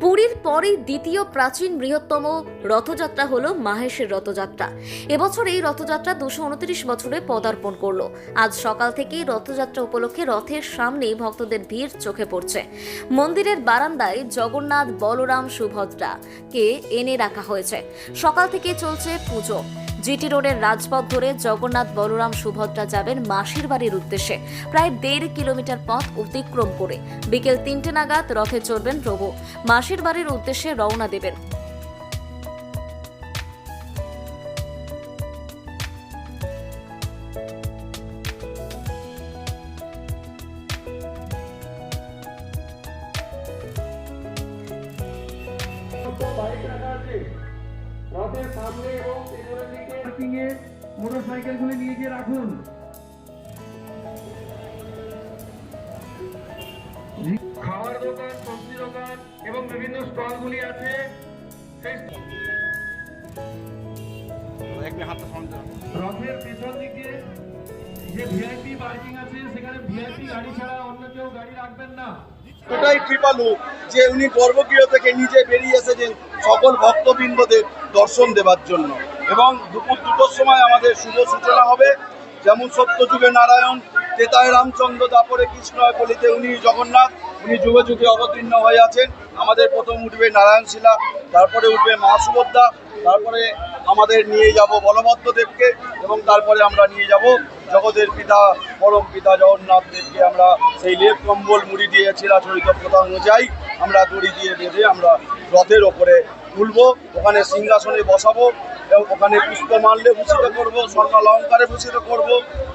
পুরীর পরেই দ্বিতীয় প্রাচীন বৃহত্তম রথযাত্রা হলো মাহেশের রথযাত্রা। এবছর এই রথযাত্রা দুশো উনত্রিশ বছরে পদার্পণ করল। আজ সকাল থেকেই রথযাত্রা উপলক্ষে রথের সামনেই ভক্তদের ভিড় চোখে পড়ছে। মন্দিরের বারান্দায় জগন্নাথ বলরাম সুভদ্রা কে এনে রাখা হয়েছে। সকাল থেকে চলছে পুজো। জিটি রোডের রাজপথ ধরে জগন্নাথ বলরাম সুভদ্রা যাবেন মাসির বাড়ির উদ্দেশ্যে। প্রায় দেড় কিলোমিটার পথ অতিক্রম করে। বিকেল তিনটে নাগাদ রথে চড়বেন প্রভু মাসির বাড়ির উদ্দেশ্যে রওনা দেবেন। পার্কিং এ মোটরসাইকেলগুলি নিয়ে গিয়ে রাখুন। খাওয়ার দোকান সবজি দোকান এবং বিভিন্ন স্টলগুলি আছে। রথের পেছন দিকে যে ভিআইপি পার্কিং আছে সেখানে ভিআইপি গাড়ি ছাড়া অন্য কেউ গাড়ি রাখবেন না। এটাই কৃপালু যে উনি গর্ভগৃহ থেকে নিজে বেরিয়ে এসেছেন। সকল ভক্তবৃন্দদের দর্শন দেওয়ার জন্য। এবং দুপুর দুটোর সময় আমাদের শুভ সূচনা হবে। যেমন সত্যযুগে নারায়ণ, তেতায় রামচন্দ্র, তারপরে কৃষ্ণ কলিতে উনি জগন্নাথ, উনি যুগে যুগে অবতীর্ণ হয়ে আছেন। আমাদের প্রথম উঠবে নারায়ণ শিলা, তারপরে উঠবে মা সুভদ্রা, তারপরে আমাদের নিয়ে যাব বলভদ্র দেবকে, এবং তারপরে আমরা নিয়ে যাব জগতের পিতা, পরম পিতা জগন্নাথ দেবকে। আমরা সেই লেপ কম্বল মুড়ি দিয়ে চিরাচরিত প্রথা অনুযায়ী আমরা দড়ি দিয়ে বেঁধে আমরা রথের ওপরে তুলবো, ওখানে সিংহাসনে বসাবো, এবং ওখানে পুষ্প মাল্যে ভূষিত করব স্বর্ণালঙ্কারে ভূষিত করব,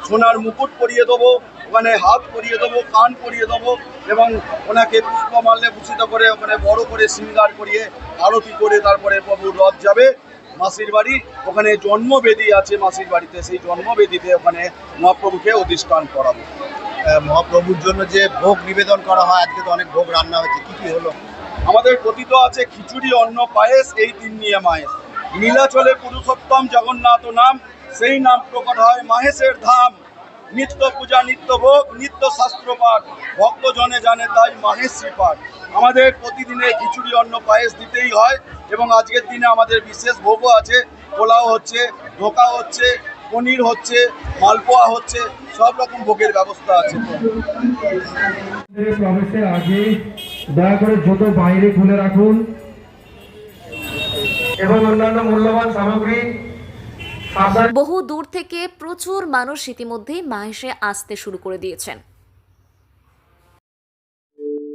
সোনার মুকুট পরিয়ে দেবো, ওখানে হাত পরিয়ে দেবো, কান পরিয়ে দেবো, এবং ওনাকে পুষ্প মাল্যে ভূষিত করে, ওখানে বড় করে শৃঙ্গার করিয়ে আরতি করে তারপরে প্রভুর রথ যাবে, মাসির বাড়ি। ওখানে জন্মবেদী আছে মাসির বাড়িতে, সেই জন্মবেদীতে ওখানে মহাপ্রভুকে অধিষ্ঠান করাবো। মহাপ্রভুর জন্য যে ভোগ নিবেদন করা হয়, আজকে তো অনেক ভোগ রান্না হয়েছে, কি কি হলো? আমাদের কথিত আছে, খিচুড়ি, অন্ন, পায়েস, এই তিন নিয়ে মায়েস নীলাচলে পুরুষোত্তম জগন্নাথ নাম, সেই নাম প্রকট হয় মাহেশের ধাম। নিত্য পূজা, নিত্য ভোগ, নিত্য শাস্ত্র পাঠ ভক্ত জনে জানে তাই মাহেশ্রী পাঠ। আমাদের প্রতিদিনে খিচুড়ি, অন্ন, পায়েস দিতেই হয় এবং আজকের দিনে আমাদের বিশেষ ভোগও আছে। পোলাও হচ্ছে ধোকা হচ্ছে, পনির হচ্ছে, মালপোয়া হচ্ছে, সব রকম ভোগের ব্যবস্থা আছে। প্রবেশের আগে দয়া করে জুতো বাইরে খুলে রাখুন। এবং অন্যান্য মূল্যবান সামগ্রী বহু দূর থেকে প্রচুর মানুষ ইতিমধ্যেই মাহেশে আসতে শুরু করে দিয়েছেন।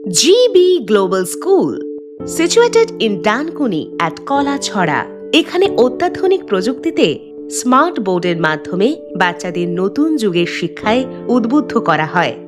GB Global School, situated in Dankuni at Kalachhara এখানে অত্যাধুনিক প্রযুক্তিতে স্মার্ট বোর্ডের মাধ্যমে বাচ্চাদের নতুন যুগের শিক্ষায় উদ্বুদ্ধ করা হয়।